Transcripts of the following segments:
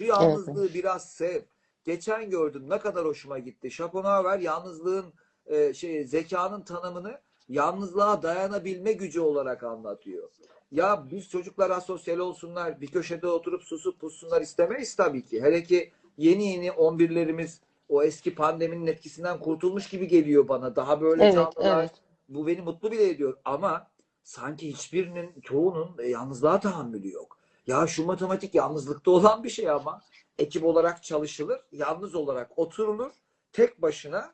Şu yalnızlığı biraz sev. Geçen gördüm ne kadar hoşuma gitti. Schopenhauer yalnızlığın e, şey zekanın tanımını yalnızlığa dayanabilme gücü olarak anlatıyor. Ya biz çocuklar asosyal olsunlar, bir köşede oturup susup pussunlar istemeyiz tabii ki. Hele ki yeni yeni 11'lerimiz o eski pandeminin etkisinden kurtulmuş gibi geliyor bana. Daha böyle Evet, canlılar. evet. Bu beni mutlu bile ediyor. Ama sanki hiçbirinin, çoğunun e, yalnızlığa tahammülü yok. Ya şu matematik yalnızlıkta olan bir şey ama ekip olarak çalışılır, yalnız olarak oturulur, tek başına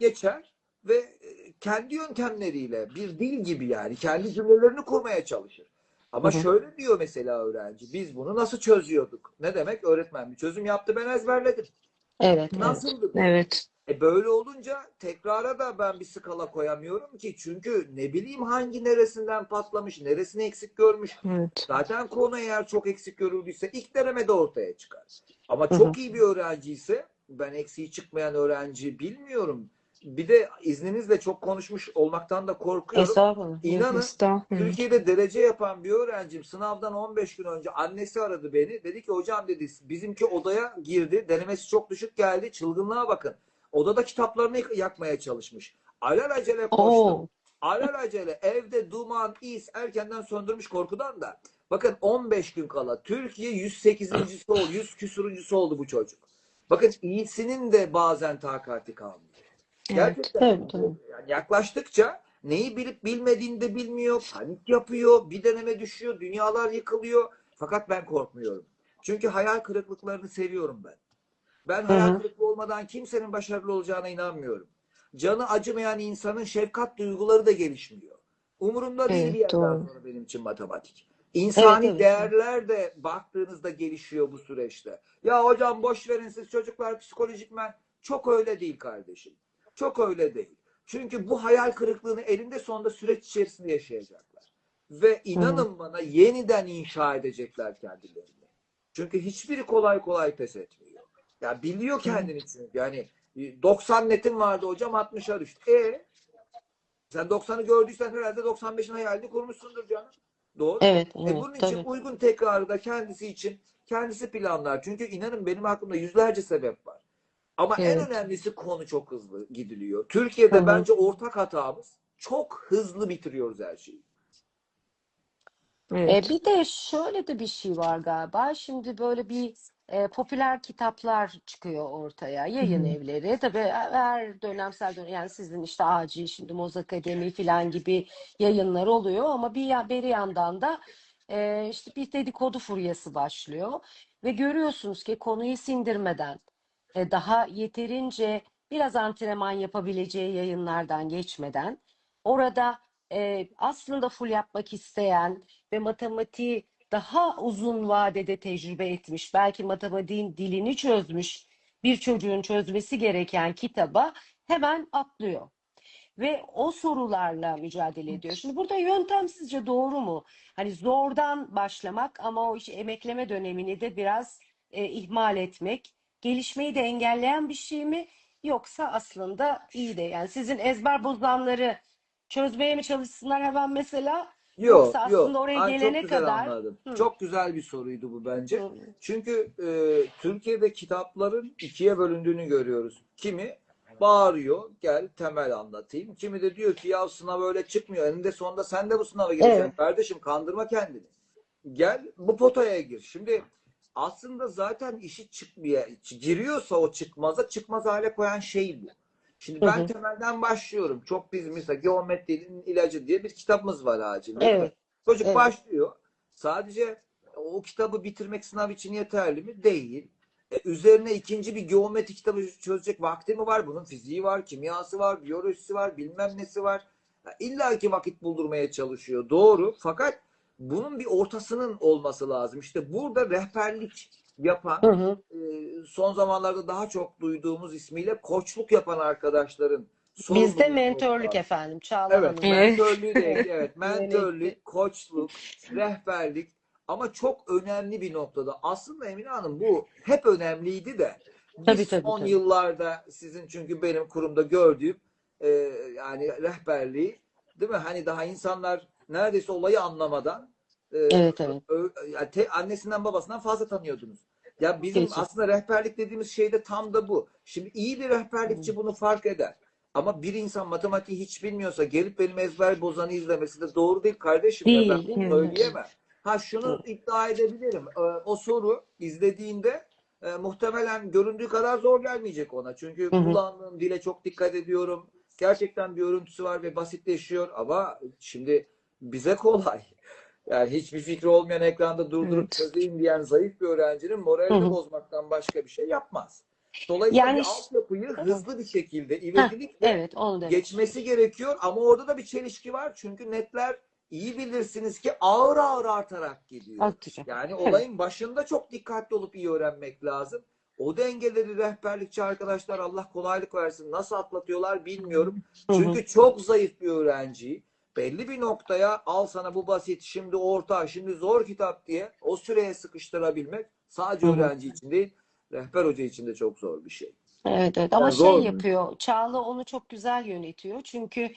geçer ve e, kendi yöntemleriyle bir dil gibi yani kendi cümlelerini kurmaya çalışır. Ama Hı hı. şöyle diyor mesela öğrenci, biz bunu nasıl çözüyorduk? Ne demek? Öğretmen bir çözüm yaptı, ben ezberledim. Evet, evet. Nasıldı bu? Evet. E böyle olunca tekrara da ben bir skala koyamıyorum ki. Çünkü ne bileyim hangi neresinden patlamış, neresini eksik görmüş. Evet. Zaten konu eğer çok eksik görüldüyse ilk denemede ortaya çıkar. Ama çok iyi bir öğrenci ise ben eksiği çıkmayan öğrenci bilmiyorum. Bir de izninizle çok konuşmuş olmaktan da korkuyorum. Estağfurullah. İnanın Estağfurullah. Türkiye'de derece yapan bir öğrencim sınavdan 15 gün önce annesi aradı beni. Dedi ki hocam dedi bizimki odaya girdi. Denemesi çok düşük geldi. Çılgınlığa bakın. Odada kitaplarını yak- yakmaya çalışmış. Alelacele koştum. Oo. Alelacele evde duman, is erkenden söndürmüş korkudan da. Bakın 15 gün kala Türkiye 108.si oldu. 100 küsuruncusu oldu bu çocuk. Bakın iyisinin de bazen takati kalmıyor. Gerçekten Evet, tabii. yani yaklaştıkça neyi bilip bilmediğini de bilmiyor, panik yapıyor, bir deneme düşüyor, dünyalar yıkılıyor. Fakat ben korkmuyorum. Çünkü hayal kırıklıklarını seviyorum ben. Ben hayal kırıklığı olmadan kimsenin başarılı olacağına inanmıyorum. Canı acımayan insanın şefkat duyguları da gelişmiyor. Umurumda değil Evet, bir yerden doğru. sonra benim için matematik. İnsani Evet, evet. değerler de baktığınızda gelişiyor bu süreçte. Ya hocam boş verin siz çocuklar psikolojikmen çok öyle değil kardeşim. Çok öyle değil. Çünkü bu hayal kırıklığını elinde sonunda süreç içerisinde yaşayacaklar. Ve inanın bana yeniden inşa edecekler kendilerini. Çünkü hiçbiri kolay kolay pes etmiyor. Ya biliyor kendini çünkü. Yani 90 netin vardı hocam 60'a düştü. E sen 90'ı gördüysen herhalde 95'in hayalini kurmuşsundur canım. Doğru. Evet, E evet, bunun için tabii. uygun tekrarı da kendisi için kendisi planlar. Çünkü inanın benim aklımda yüzlerce sebep var. Ama en Evet. önemlisi konu çok hızlı gidiliyor. Türkiye'de hı. bence ortak hatamız çok hızlı bitiriyoruz her şeyi. Evet. E, bir de şöyle de bir şey var galiba. Şimdi böyle bir e, popüler kitaplar çıkıyor ortaya. Yayın hı. evleri. Tabii her dönemsel dönem yani sizin işte Acil, şimdi Moz Akademi falan gibi yayınlar oluyor ama bir, ya- bir yandan da e, işte bir dedikodu furyası başlıyor. Ve görüyorsunuz ki konuyu sindirmeden e, daha yeterince biraz antrenman yapabileceği yayınlardan geçmeden orada e, aslında full yapmak isteyen ve matematiği daha uzun vadede tecrübe etmiş, belki matematiğin dilini çözmüş bir çocuğun çözmesi gereken kitaba hemen atlıyor. Ve o sorularla mücadele ediyor. Şimdi burada yöntem sizce doğru mu? Hani zordan başlamak ama o iş emekleme dönemini de biraz e, ihmal etmek, gelişmeyi de engelleyen bir şey mi? Yoksa aslında iyi de yani sizin ezber bozanları çözmeye mi çalışsınlar hemen mesela? Yok Yoksa yok. aslında oraya Ay, çok gelene güzel kadar anladım. Hı. Çok güzel bir soruydu bu bence. Hı. Çünkü e, Türkiye'de kitapların ikiye bölündüğünü görüyoruz. Kimi bağırıyor, gel temel anlatayım. Kimi de diyor ki ya sınav öyle çıkmıyor. Eninde sonunda sen de bu sınava gireceksin. Evet. Kardeşim kandırma kendini. Gel bu potaya gir. Şimdi aslında zaten işi çıkmaya giriyorsa o çıkmaza çıkmaz hale koyan şey bu. Şimdi Hı ben hı. temelden başlıyorum. Çok biz mesela geometrinin ilacı diye bir kitabımız var acil. değil mi? Evet. Çocuk Evet. başlıyor. Sadece o kitabı bitirmek sınav için yeterli mi? Değil. E, üzerine ikinci bir geometri kitabı çözecek vakti mi var? Bunun fiziği var, kimyası var, biyolojisi var, bilmem nesi var. Ya İlla ki vakit buldurmaya çalışıyor. Doğru. Fakat bunun bir ortasının olması lazım. İşte burada rehberlik yapan, Hı hı. e, son zamanlarda daha çok duyduğumuz ismiyle koçluk yapan arkadaşların Bizde çok var. efendim Çağla Evet, Hanım. Mentörlüğü de evet, mentörlük, koçluk, rehberlik ama çok önemli bir noktada. Aslında Emine Hanım bu hep önemliydi de biz Tabii, tabii, son tabii. yıllarda sizin çünkü benim kurumda gördüğüm e, yani rehberliği değil mi? Hani daha insanlar neredeyse olayı anlamadan e, Evet evet. yani te- annesinden babasından fazla tanıyordunuz. Ya bizim Kesin. aslında rehberlik dediğimiz şey de tam da bu. Şimdi iyi bir rehberlikçi bunu fark eder. Ama bir insan matematiği hiç bilmiyorsa gelip benim ezber bozanı izlemesi de doğru değil kardeşim. Ya ben Değil, bunu evet. söyleyemem. Ha şunu iddia edebilirim. Ee, O soru izlediğinde e, muhtemelen göründüğü kadar zor gelmeyecek ona. Çünkü Hı hı. kullandığım dile çok dikkat ediyorum. Gerçekten bir örüntüsü var ve basitleşiyor ama şimdi bize kolay. Yani hiçbir fikri olmayan ekranda durdurup Evet. çözeyim diyen zayıf bir öğrencinin moralini Hı hı. bozmaktan başka bir şey yapmaz. Dolayısıyla Yani altyapıyı hı. hızlı bir şekilde ivedilikle evet geçmesi gerekiyor ama orada da bir çelişki var. Çünkü netler iyi bilirsiniz ki ağır ağır artarak gidiyor. Atacağım. Yani Evet. olayın başında çok dikkatli olup iyi öğrenmek lazım. O dengeleri rehberlikçi arkadaşlar Allah kolaylık versin. Nasıl atlatıyorlar bilmiyorum. Çünkü çok zayıf bir öğrenciyi belli bir noktaya al sana bu basit, şimdi orta, şimdi zor kitap diye o süreye sıkıştırabilmek sadece öğrenci için değil, rehber hoca için de çok zor bir şey. Evet evet ama Yani şey zor. yapıyor Çağla onu çok güzel yönetiyor çünkü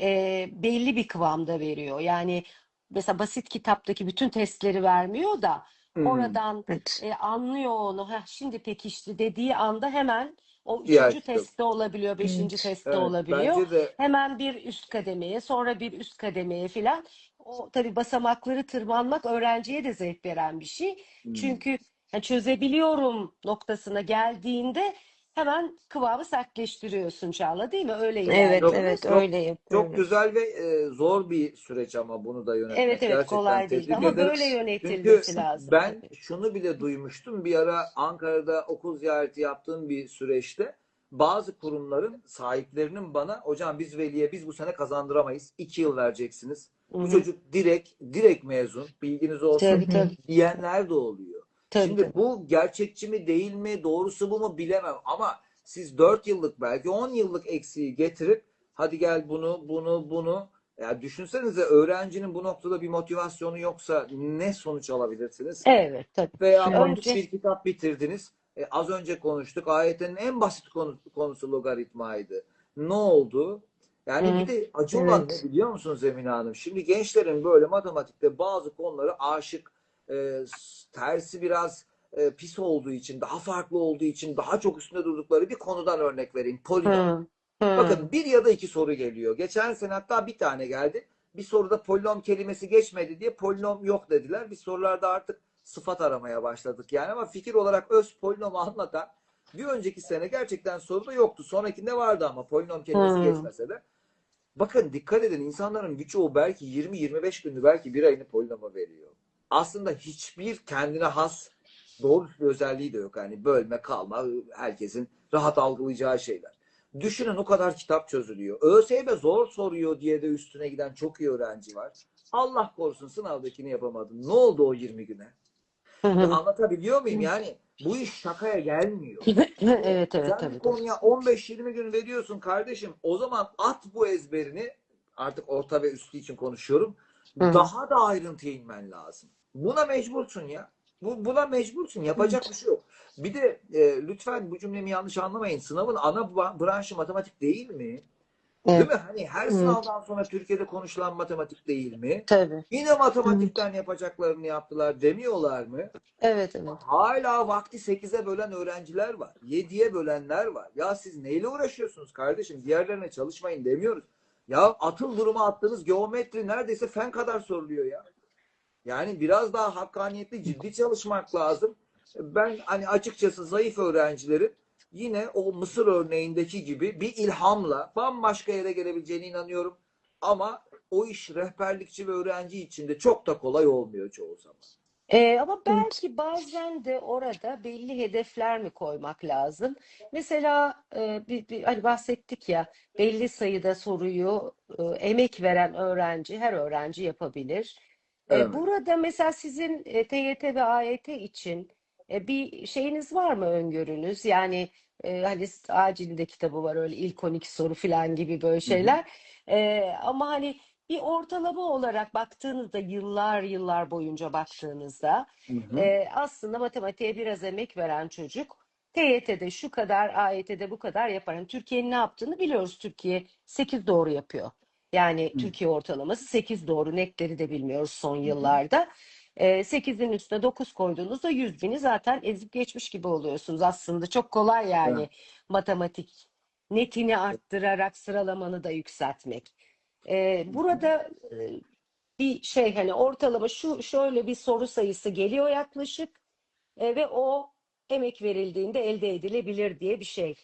e, belli bir kıvamda veriyor yani mesela basit kitaptaki bütün testleri vermiyor da Hmm. oradan Evet. e, anlıyor onu Heh, şimdi pekişti dediği anda hemen o üçüncü kitap. testte olabiliyor beşinci testte Evet, olabiliyor bence de hemen bir üst kademeye sonra bir üst kademeye filan o tabii basamakları tırmanmak öğrenciye de zevk veren bir şey. Çünkü yani çözebiliyorum noktasına geldiğinde hemen kıvamı sertleştiriyorsun Çağla değil mi? Öyle Evet, ilerliyor. evet Çok- öyle Çok yapıyoruz. güzel ve e, zor bir süreç ama bunu da yönetmek. Evet evet Gerçekten kolay değil ama ederim. böyle Çünkü yönetilmesi lazım ben tabii. şunu bile duymuştum. Bir ara Ankara'da okul ziyareti yaptığım bir süreçte bazı kurumların sahiplerinin bana hocam biz veliye biz bu sene kazandıramayız. iki yıl vereceksiniz. Hı Bu çocuk direkt direkt mezun. Bilginiz olsun Tabii tabii. diyenler de oluyor. Tabii Şimdi bu gerçekçi mi değil mi, doğrusu bu mu bilemem ama siz 4 yıllık belki 10 yıllık eksiği getirip hadi gel bunu, bunu, bunu ya düşünsenize öğrencinin bu noktada bir motivasyonu yoksa ne sonuç alabilirsiniz? Evet tabii. Veya Önce bir kitap bitirdiniz. E, az önce konuştuk. Ayetin en basit konu, konusu logaritmaydı. Ne oldu? Yani Hı bir de acı olan Evet. ne biliyor musunuz Emine Hanım? Şimdi gençlerin böyle matematikte bazı konuları aşık, e, tersi biraz e, pis olduğu için, daha farklı olduğu için, daha çok üstünde durdukları bir konudan örnek vereyim. Polinom. Hı. Hı. Bakın bir ya da iki soru geliyor. Geçen sene hatta bir tane geldi. Bir soruda polinom kelimesi geçmedi diye polinom yok dediler. Biz sorularda artık sıfat aramaya başladık yani ama fikir olarak öz polinomu anlatan bir önceki sene gerçekten soruda yoktu. Sonrakinde vardı ama polinom kelimesi Hı. geçmese de. Bakın dikkat edin insanların birçoğu belki 20-25 günü belki bir ayını polinoma veriyor. Aslında hiçbir kendine has doğru bir özelliği de yok. Yani bölme, kalma, herkesin rahat algılayacağı şeyler. Düşünün o kadar kitap çözülüyor. ÖSYM zor soruyor diye de üstüne giden çok iyi öğrenci var. Allah korusun sınavdakini yapamadın. Ne oldu o 20 güne? Hı. anlatabiliyor muyum? Yani bu iş şakaya gelmiyor. Evet evet Sen tabii konuya 15-20 gün veriyorsun kardeşim. O zaman at bu ezberini. Artık orta ve üstü için konuşuyorum. Daha da ayrıntıya inmen lazım. Buna mecbursun ya. Bu, buna mecbursun. Yapacak bir şey yok. Bir de e, lütfen bu cümlemi yanlış anlamayın. Sınavın ana branşı matematik değil mi? Değil Evet. mi? Hani her Evet. sınavdan sonra Türkiye'de konuşulan matematik değil mi? Tabii. Yine matematikten yapacaklarını yaptılar demiyorlar mı? Evet evet. Hala vakti 8'e bölen öğrenciler var. 7'ye bölenler var. Ya siz neyle uğraşıyorsunuz kardeşim? Diğerlerine çalışmayın demiyoruz. Ya atıl duruma attığınız geometri neredeyse fen kadar soruluyor ya. Yani biraz daha hakkaniyetli, ciddi çalışmak lazım. Ben hani açıkçası zayıf öğrencilerin yine o Mısır örneğindeki gibi bir ilhamla bambaşka yere gelebileceğine inanıyorum. Ama o iş rehberlikçi ve öğrenci için de çok da kolay olmuyor çoğu zaman. Ee, ama belki bazen de orada belli hedefler mi koymak lazım? Mesela e, bir, bir- hani bahsettik ya belli sayıda soruyu e, emek veren öğrenci her öğrenci yapabilir. E, Evet. burada mesela sizin e, TYT ve AYT için e, bir şeyiniz var mı öngörünüz? Yani e, hani acilinde kitabı var öyle ilk 12 soru falan gibi böyle şeyler. E, ama hani bir ortalama olarak baktığınızda yıllar yıllar boyunca baktığınızda Hı hı. e, aslında matematiğe biraz emek veren çocuk TYT'de şu kadar, AYT'de bu kadar yapar. Yani Türkiye'nin ne yaptığını biliyoruz. Türkiye 8 doğru yapıyor. Yani Hı. Türkiye ortalaması 8 doğru. Netleri de bilmiyoruz son yıllarda. E, 8'in üstüne 9 koyduğunuzda 100 bini zaten ezip geçmiş gibi oluyorsunuz aslında. Çok kolay yani Evet. matematik. Netini arttırarak sıralamanı da yükseltmek. E, burada e, bir şey hani ortalama şu şöyle bir soru sayısı geliyor yaklaşık e, ve o emek verildiğinde elde edilebilir diye bir şey.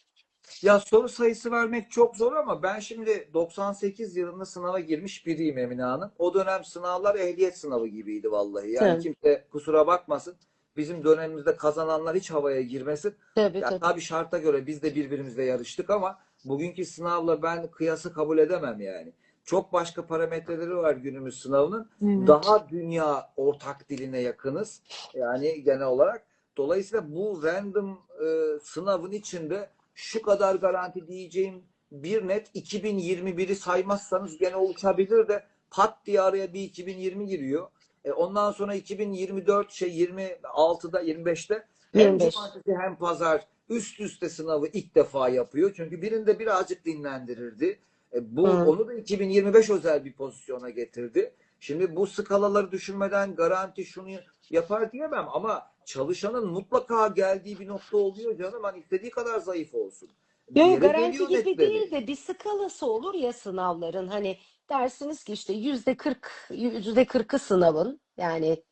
Ya soru sayısı vermek çok zor ama ben şimdi 98 yılında sınava girmiş biriyim Emine Hanım. O dönem sınavlar ehliyet sınavı gibiydi vallahi. Yani Tabii. kimse kusura bakmasın. Bizim dönemimizde kazananlar hiç havaya girmesin. Tabii Ya tabii. tabii şarta göre biz de birbirimizle yarıştık ama bugünkü sınavla ben kıyası kabul edemem yani. Çok başka parametreleri var günümüz sınavının. Evet. Daha dünya ortak diline yakınız. Yani genel olarak. Dolayısıyla bu random e, sınavın içinde şu kadar garanti diyeceğim bir net 2021'i saymazsanız gene oluşabilir de pat diye araya bir 2020 giriyor. E, ondan sonra 2024 şey 26'da 25'te hem 25. cumartesi hem pazar üst üste sınavı ilk defa yapıyor. Çünkü birinde birazcık dinlendirirdi. E, bu Hı. onu da 2025 özel bir pozisyona getirdi. Şimdi bu skalaları düşünmeden garanti şunu yapar diyemem ama çalışanın mutlaka geldiği bir nokta oluyor canım. Hani istediği kadar zayıf olsun. Yok garanti gibi netleri. değil de bir skalası olur ya sınavların. Hani dersiniz ki işte yüzde 40 yüzde 40'ı sınavın yani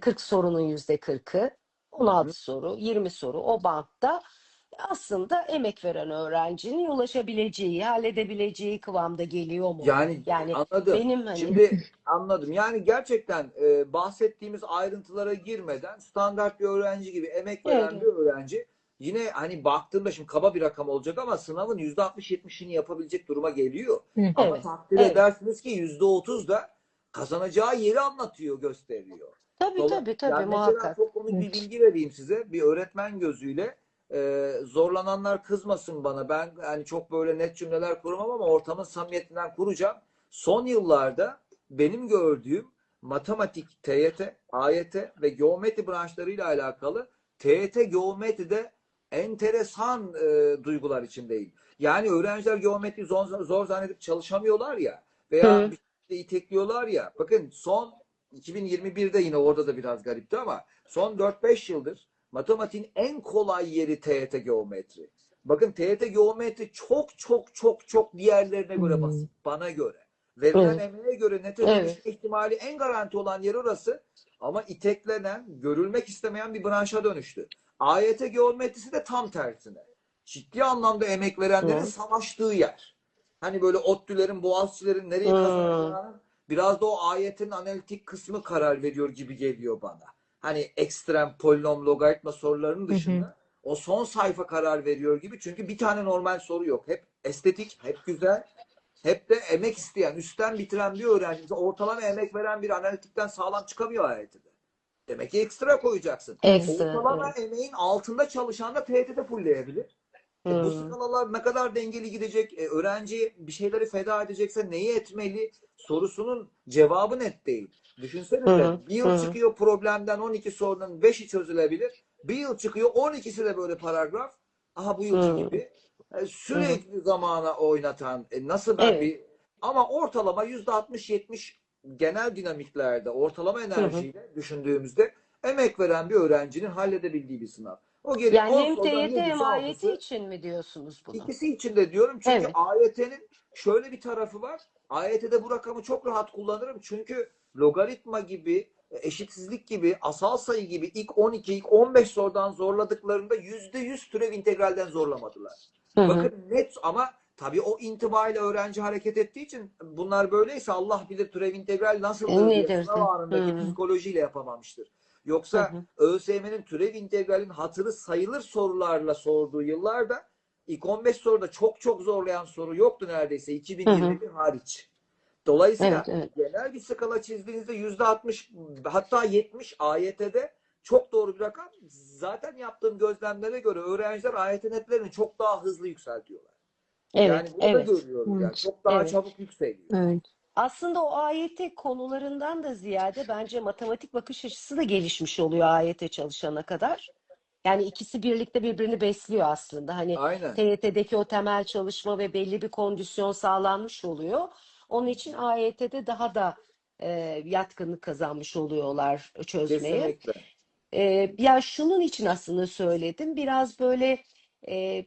40 sorunun yüzde 40'ı 16 soru 20 soru o bantta aslında emek veren öğrencinin ulaşabileceği halledebileceği kıvamda geliyor mu? Yani, Yani anladım. benim hani Şimdi anladım. Yani gerçekten e, bahsettiğimiz ayrıntılara girmeden standart bir öğrenci gibi emek veren Evet. bir öğrenci yine hani baktığımda şimdi kaba bir rakam olacak ama sınavın %60-70'ini yapabilecek duruma geliyor. Hı. Ama Evet, takdir evet. edersiniz ki %30 da kazanacağı yeri anlatıyor, gösteriyor. tabii Dola- tabii tabii yani mesela muhakkak. çok komik bir Evet. bilgi vereyim size. Bir öğretmen gözüyle e, zorlananlar kızmasın bana. Ben hani çok böyle net cümleler kuramam ama ortamın samimiyetinden kuracağım. Son yıllarda benim gördüğüm matematik, TYT, AYT ve geometri branşlarıyla alakalı TYT geometride enteresan e, duygular içindeyim. Yani öğrenciler geometri zor, zor zannedip çalışamıyorlar ya veya Hı. bir şey itekliyorlar ya. Bakın son 2021'de yine orada da biraz garipti ama son 4-5 yıldır matematiğin en kolay yeri TYT geometri. Bakın TYT geometri çok çok çok çok diğerlerine göre Hmm. basit. Bana göre. Verilen Evet. emeğe göre nete Evet. dönüşme ihtimali en garanti olan yer orası. Ama iteklenen, görülmek istemeyen bir branşa dönüştü. AYT geometrisi de tam tersine. Ciddi anlamda emek verenlerin Hı. savaştığı yer. Hani böyle ODTÜ'lerin, Boğaziçi'lerin nereye kazanacağını biraz da o ayetin analitik kısmı karar veriyor gibi geliyor bana. Hani ekstrem polinom logaritma sorularının Hı hı. dışında o son sayfa karar veriyor gibi. Çünkü bir tane normal soru yok. Hep estetik, hep güzel, hep de emek isteyen, üstten bitiren bir öğrenci. Mesela ortalama emek veren bir analitikten sağlam çıkamıyor AYT'de. Demek ki ekstra koyacaksın. Ekstra, Ortalama evet. emeğin altında çalışan da TYT'de fullleyebilir. E, bu Hmm. skalalar ne kadar dengeli gidecek? E, öğrenci bir şeyleri feda edecekse neyi etmeli? Sorusunun cevabı net değil. Düşünsenize Hı hı, bir yıl hı hı. çıkıyor problemden 12 sorunun 5'i çözülebilir. Bir yıl çıkıyor 12'si de böyle paragraf. Aha bu yılki Hı. gibi. E, sürekli zamana oynatan e, nasıl ben Evet. bir ama ortalama %60-70 genel dinamiklerde ortalama enerjiyle düşündüğümüzde emek veren bir öğrencinin halledebildiği bir sınav. O geri Yani 10 hem TYT hem AYT için mi diyorsunuz bunu? İkisi için de diyorum çünkü Evet. AYT'nin şöyle bir tarafı var. AYT'de bu rakamı çok rahat kullanırım çünkü logaritma gibi, eşitsizlik gibi, asal sayı gibi ilk 12, ilk 15 sorudan zorladıklarında %100 türev integralden zorlamadılar. Hı hı. Bakın net ama tabii o intibayla öğrenci hareket ettiği için bunlar böyleyse Allah bilir türev integral sınav anındaki psikolojiyle yapamamıştır. Yoksa. ÖSYM'nin türev integralin hatırı sayılır sorularla sorduğu yıllarda ilk 15 soruda çok çok zorlayan soru yoktu neredeyse 2021 hariç. Dolayısıyla Evet, evet. genel bir skala çizdiğinizde %60 hatta 70 AYT'de çok doğru bir rakam. Zaten yaptığım gözlemlere göre öğrenciler AYT netlerini çok daha hızlı yükseltiyorlar. Evet, yani bunu da evet. görüyoruz yani. Çok daha Evet. çabuk yükseliyor. Evet. Aslında o AYT konularından da ziyade bence matematik bakış açısı da gelişmiş oluyor AYT çalışana kadar. Yani ikisi birlikte birbirini besliyor aslında. Hani Aynen. TYT'deki o temel çalışma ve belli bir kondisyon sağlanmış oluyor. Onun için AYT'de daha da e, yatkınlık kazanmış oluyorlar çözmeye. Kesinlikle. Ee, ya şunun için aslında söyledim. Biraz böyle e,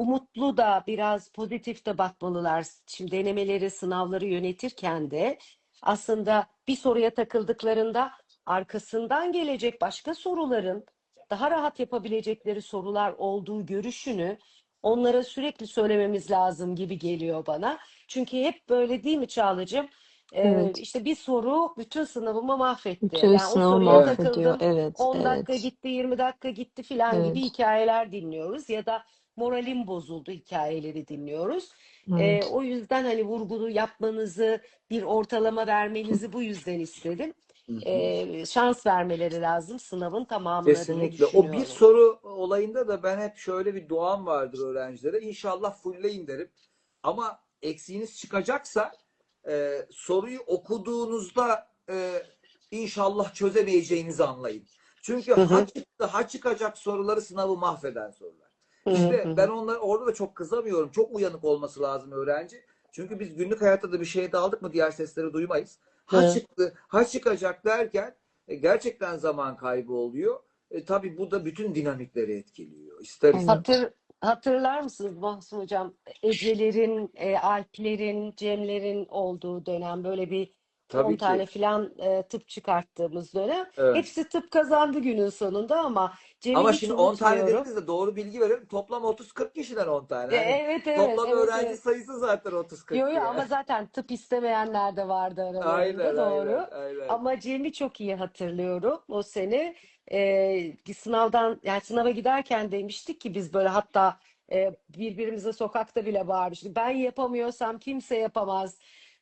umutlu da biraz pozitif de bakmalılar. Şimdi denemeleri, sınavları yönetirken de aslında bir soruya takıldıklarında arkasından gelecek başka soruların daha rahat yapabilecekleri sorular olduğu görüşünü onlara sürekli söylememiz lazım gibi geliyor bana. Çünkü hep böyle değil mi Çağla'cığım? Ee, Evet. işte bir soru bütün sınavımı mahvetti. Bütün Yani o sınavı soruya mahvediyor. takıldım. Evet, 10 dakika evet, gitti, 20 dakika gitti filan gibi evet, hikayeler dinliyoruz ya da moralim bozuldu hikayeleri dinliyoruz. Ee, evet. o yüzden hani vurgulu yapmanızı, bir ortalama vermenizi bu yüzden istedim. Ee, şans vermeleri lazım sınavın tamamına Kesinlikle. O bir soru olayında da ben hep şöyle bir duam vardır öğrencilere. İnşallah fullleyin derim. Ama eksiğiniz çıkacaksa e, soruyu okuduğunuzda e, inşallah çözemeyeceğinizi anlayın. Çünkü ha çıktı ha çıkacak soruları sınavı mahveden sorular. İşte ben onlar orada da çok kızamıyorum. Çok uyanık olması lazım öğrenci. Çünkü biz günlük hayatta da bir şeye daldık mı diğer sesleri duymayız. Ha Evet. çıktı, ha çıkacak derken e, gerçekten zaman kaybı oluyor. E, tabii bu da bütün dinamikleri etkiliyor. İster. Hatır, hatırlar mısınız Mahsun Hocam? Eceler'in, e, Alpler'in, Cemler'in olduğu dönem böyle bir 10 Tabii tane ki. filan e, tıp çıkarttığımız dönem. Evet. Hepsi tıp kazandı günün sonunda ama Cem'i Ama şimdi 10 tane dediniz de doğru bilgi verelim. Toplam 30-40 kişiden 10 tane. E, Hani Evet evet toplam evet öğrenci evet. sayısı zaten 30-40 Yo yo diye. ama zaten tıp istemeyenler de vardı aralarında Aynen doğru. aynen aynen. Ama Cem'i çok iyi hatırlıyorum o sene. Ee, sınavdan yani sınava giderken demiştik ki biz böyle hatta e, birbirimize sokakta bile bağırmıştık. Ben yapamıyorsam kimse yapamaz.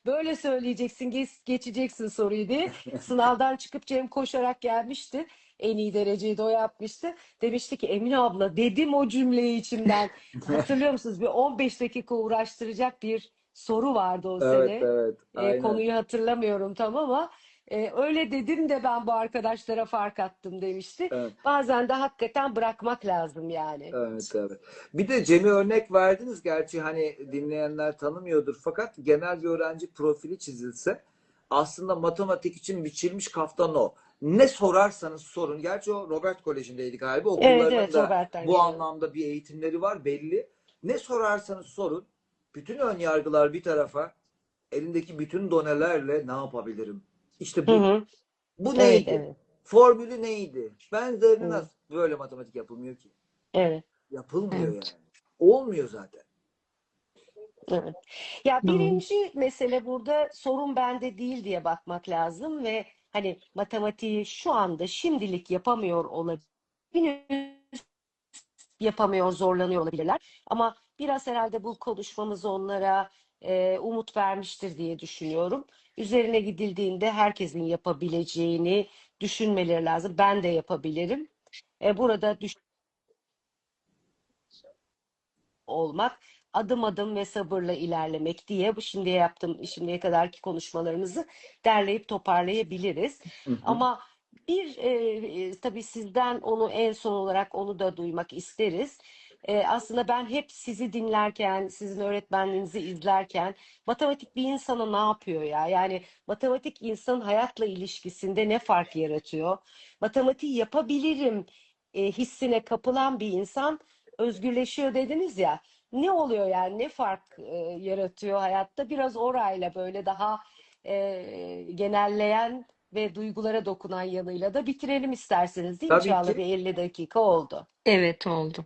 Böyle söyleyeceksin, geç, geçeceksin soruyu diye. Sınavdan çıkıp Cem koşarak gelmişti. En iyi dereceyi de o yapmıştı. Demişti ki Emine abla dedim o cümleyi içimden. Hatırlıyor musunuz? Bir 15 dakika uğraştıracak bir soru vardı o Evet sene. evet E, aynen. konuyu hatırlamıyorum tam ama e, öyle dedim de ben bu arkadaşlara fark attım demişti. Evet. Bazen de hakikaten bırakmak lazım yani. Evet, evet. Bir de Cem'i örnek verdiniz. Gerçi hani dinleyenler tanımıyordur. Fakat genel bir öğrenci profili çizilse aslında matematik için biçilmiş kaftan o. Ne sorarsanız sorun. Gerçi o Robert Koleji'ndeydi galiba. Evet Okullarının evet Robert'ten bu geliyor. anlamda bir eğitimleri var belli. Ne sorarsanız sorun. Bütün ön yargılar bir tarafa. Elindeki bütün donelerle ne yapabilirim? İşte Hı bu. hı. Bu Evet neydi? evet. Formülü neydi? Benzerini Hı. nasıl? Böyle matematik yapılmıyor ki. Evet. Yapılmıyor Evet. yani. Olmuyor zaten. Evet. Ya birinci mesele burada sorun bende değil diye bakmak lazım ve hani matematiği şu anda şimdilik yapamıyor olabilir, yapamıyor, zorlanıyor olabilirler. Ama biraz herhalde bu konuşmamız onlara e, umut vermiştir diye düşünüyorum. Üzerine gidildiğinde herkesin yapabileceğini düşünmeleri lazım. Ben de yapabilirim. E, burada düş olmak, adım adım ve sabırla ilerlemek diye bu şimdiye yaptığım, şimdiye kadarki konuşmalarımızı derleyip toparlayabiliriz. Hı hı. Ama bir e, e, tabii sizden onu en son olarak onu da duymak isteriz. E, aslında ben hep sizi dinlerken, sizin öğretmenliğinizi izlerken matematik bir insana ne yapıyor ya? Yani matematik insanın hayatla ilişkisinde ne fark yaratıyor? Matematiği yapabilirim e, hissine kapılan bir insan özgürleşiyor dediniz ya. Ne oluyor yani? Ne fark e, yaratıyor hayatta? Biraz orayla böyle daha e, genelleyen ve duygulara dokunan yanıyla da bitirelim isterseniz değil mi Tabii Çağla? ki. Bir 50 dakika oldu. Evet oldu.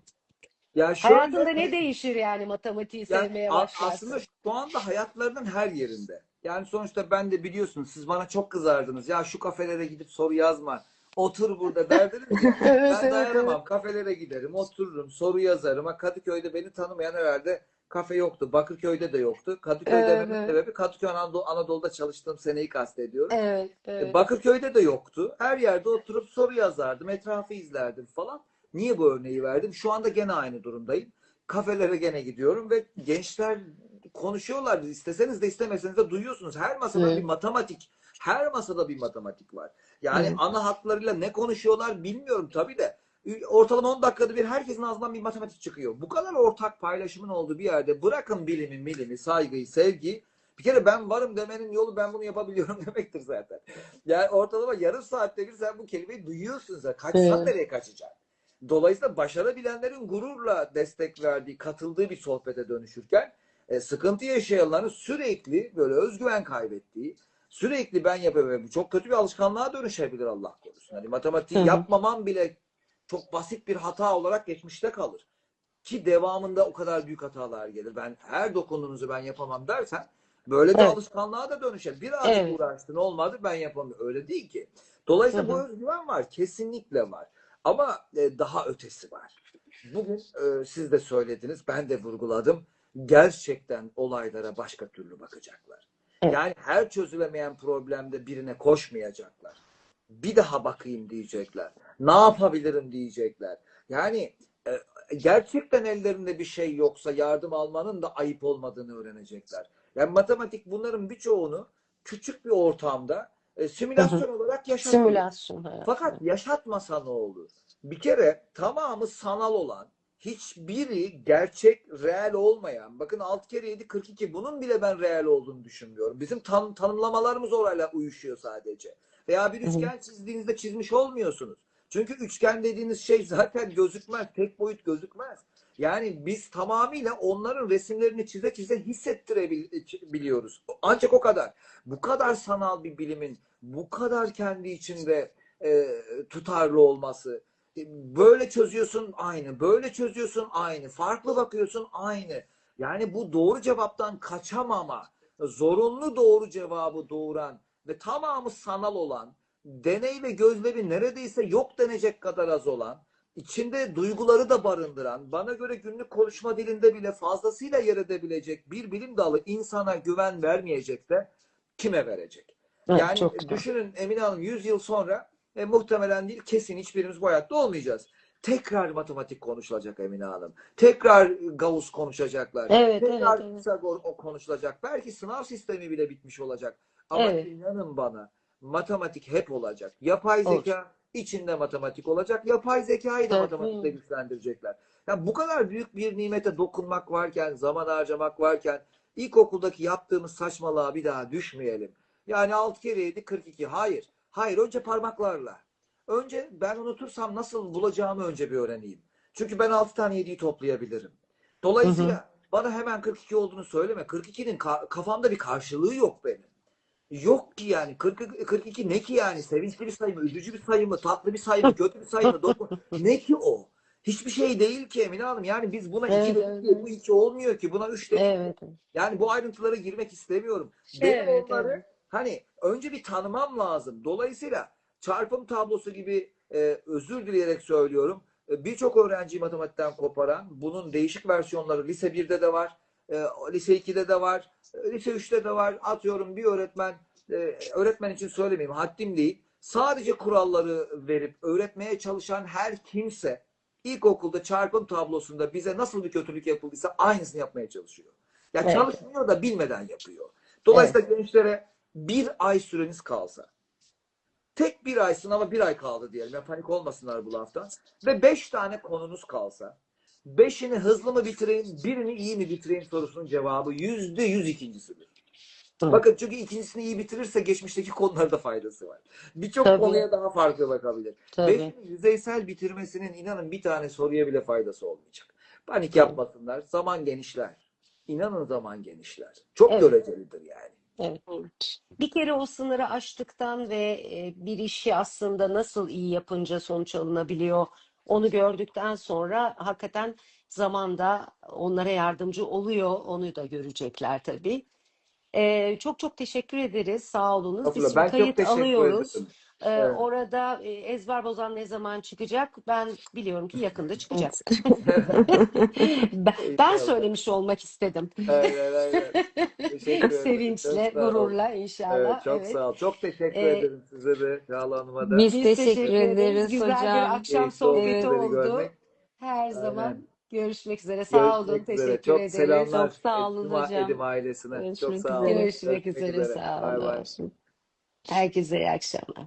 Ya şöyle Hayatında ne değişir yani matematiği ya sevmeye a- aslında başlarsın? şu anda hayatlarının her yerinde. Yani sonuçta ben de biliyorsunuz siz bana çok kızardınız. Ya şu kafelere gidip soru yazma. Otur burada derdiniz. Evet Ben dayanamam. evet. Kafelere giderim, otururum, soru yazarım. Ha, Kadıköy'de beni tanımayan herhalde kafe yoktu. Bakırköy'de de yoktu. Kadıköy dememin Evet sebebi Kadıköy Anadolu, Anadolu'da çalıştığım seneyi kastediyorum. evet E, evet. Bakırköy'de de yoktu. Her yerde oturup soru yazardım, etrafı izlerdim falan. Niye bu örneği verdim? Şu anda gene aynı durumdayım. Kafelere gene gidiyorum ve gençler konuşuyorlar. İsteseniz de istemeseniz de duyuyorsunuz. Her masada bir Evet. matematik, her masada bir matematik var. Yani Evet. ana hatlarıyla ne konuşuyorlar bilmiyorum tabii de. Ortalama 10 dakikada bir herkesin ağzından bir matematik çıkıyor. Bu kadar ortak paylaşımın olduğu bir yerde bırakın bilimi, milimi, saygıyı, sevgiyi Bir kere ben varım demenin yolu ben bunu yapabiliyorum demektir zaten. Yani ortalama yarım saatte bir sen bu kelimeyi duyuyorsun zaten. Kaçsan Evet. nereye kaçacaksın? Dolayısıyla başarabilenlerin gururla destek verdiği, katıldığı bir sohbete dönüşürken e, sıkıntı yaşayanların sürekli böyle özgüven kaybettiği, sürekli ben yapıyorum. çok kötü bir alışkanlığa dönüşebilir Allah korusun. Hani matematiği Hı hı. yapmamam bile çok basit bir hata olarak geçmişte kalır. Ki devamında o kadar büyük hatalar gelir. Ben her dokunduğunuzu ben yapamam dersen böyle bir Evet. alışkanlığa da dönüşer. Birazcık Evet. uğraştın olmadı ben yapamıyorum. Öyle değil ki. Dolayısıyla Hı bu özgüven var. Kesinlikle var. Ama e, daha ötesi var. Bugün e, siz de söylediniz, ben de vurguladım. Gerçekten olaylara başka türlü bakacaklar. Evet. Yani her çözülemeyen problemde birine koşmayacaklar. Bir daha bakayım diyecekler. Ne yapabilirim diyecekler. Yani e, gerçekten ellerinde bir şey yoksa yardım almanın da ayıp olmadığını öğrenecekler. Yani matematik bunların birçoğunu küçük bir ortamda e, simülasyon olarak yaşatıyor. Simülasyon hayatı. Fakat yaşatmasa ne olur? Bir kere tamamı sanal olan, hiçbiri gerçek, reel olmayan, bakın 6 kere 7 42 bunun bile ben reel olduğunu düşünmüyorum. Bizim tan tanımlamalarımız orayla uyuşuyor sadece. Veya bir üçgen çizdiğinizde çizmiş olmuyorsunuz. Çünkü üçgen dediğiniz şey zaten gözükmez, tek boyut gözükmez. Yani biz tamamıyla onların resimlerini çize çize hissettirebiliyoruz. Ancak o kadar. Bu kadar sanal bir bilimin bu kadar kendi içinde e, tutarlı olması. E, Böyle çözüyorsun aynı, böyle çözüyorsun aynı, farklı bakıyorsun aynı. Yani bu doğru cevaptan kaçamama, zorunlu doğru cevabı doğuran ve tamamı sanal olan, deney ve gözlevi neredeyse yok denecek kadar az olan, içinde duyguları da barındıran, bana göre günlük konuşma dilinde bile fazlasıyla yer edebilecek bir bilim dalı insana güven vermeyecek de kime verecek? Evet, Yani çok düşünün Emine Hanım 100 yıl sonra e, muhtemelen değil kesin hiçbirimiz bu hayatta olmayacağız. Tekrar matematik konuşulacak Emine Hanım. Tekrar Gauss konuşacaklar. Evet, Tekrar evet, evet. Pisagor o konuşulacak. Belki sınav sistemi bile bitmiş olacak. Ama Evet. inanın bana matematik hep olacak. Yapay zeka içinde matematik olacak. Yapay zekayı da Tabii. matematikle güçlendirecekler. Yani bu kadar büyük bir nimete dokunmak varken, zaman harcamak varken ilkokuldaki yaptığımız saçmalığa bir daha düşmeyelim. Yani 6 kere 7 42. Hayır. Hayır önce parmaklarla. Önce ben unutursam nasıl bulacağımı önce bir öğreneyim. Çünkü ben 6 tane 7'yi toplayabilirim. Dolayısıyla bana hemen 42 olduğunu söyleme. 42'nin ka- kafamda bir karşılığı yok benim. Yok ki yani. 40, 42 ne ki yani? Sevinçli bir sayı mı? Üzücü bir sayı mı? Tatlı bir sayı mı? Kötü bir sayı mı? Dokun- ne ki o? Hiçbir şey değil ki Emine Hanım. Yani biz buna Evet, 2 evet, diye bu 2 olmuyor ki. Buna 3 dedik. Evet. Yani bu ayrıntılara girmek istemiyorum. Benim Evet, onları evet. hani önce bir tanımam lazım. Dolayısıyla çarpım tablosu gibi e, özür dileyerek söylüyorum. E, Birçok öğrenciyi matematikten koparan, bunun değişik versiyonları lise 1'de de var, lise 2'de de var, lise 3'te de var. Atıyorum bir öğretmen, e, öğretmen için söylemeyeyim, haddim değil. Sadece kuralları verip öğretmeye çalışan her kimse ilkokulda çarpım tablosunda bize nasıl bir kötülük yapıldıysa aynısını yapmaya çalışıyor. Ya Evet. çalışmıyor da bilmeden yapıyor. Dolayısıyla gençlere bir ay süreniz kalsa, tek bir ay sınava bir ay kaldı diyelim. Ya panik olmasınlar bu laftan. Ve beş tane konunuz kalsa, beşini hızlı mı bitireyim, birini iyi mi bitireyim sorusunun cevabı yüzde yüz ikincisidir. Evet. Bakın çünkü ikincisini iyi bitirirse geçmişteki konularda faydası var. Birçok Tabii. konuya daha farklı bakabilir. Tabii. Beşini yüzeysel bitirmesinin inanın bir tane soruya bile faydası olmayacak. Panik yapmasınlar. Zaman genişler. İnanın zaman genişler. Çok Evet. görecelidir yani. Evet. Bir kere o sınırı aştıktan ve e, bir işi aslında nasıl iyi yapınca sonuç alınabiliyor onu gördükten sonra hakikaten zamanda onlara yardımcı oluyor. Onu da görecekler tabii. E, çok çok teşekkür ederiz. Sağ olunuz. Biz Estağfurullah. şimdi Ben çok kayıt teşekkür alıyoruz. ederim. E, Evet. orada e, ezber bozan ne zaman çıkacak? Ben biliyorum ki yakında çıkacak. Ben, ben söylemiş olmak istedim. Aynen aynen. Teşekkür. Sevinçle, Çok sağ olun. gururla Evet, inşallah. çok Evet. sağ ol. Çok teşekkür Ee, ederim size de, Çağla Hanım'a da. Biz Biz teşekkür ederiz Güzel bir hocam. akşam Keyifli oldu sohbeti Evet. oldu. görmek. Her Aynen. zaman görüşmek üzere. Sağ olun. Görüşmek üzere. Teşekkür Çok ederiz. selamlar. Çok sağ olun Edim, hocam. Edim ailesine. Çok Görüşmek sağ olun. üzere. Görüşmek üzere. Sağ Bay bay. olun. Herkese iyi akşamlar.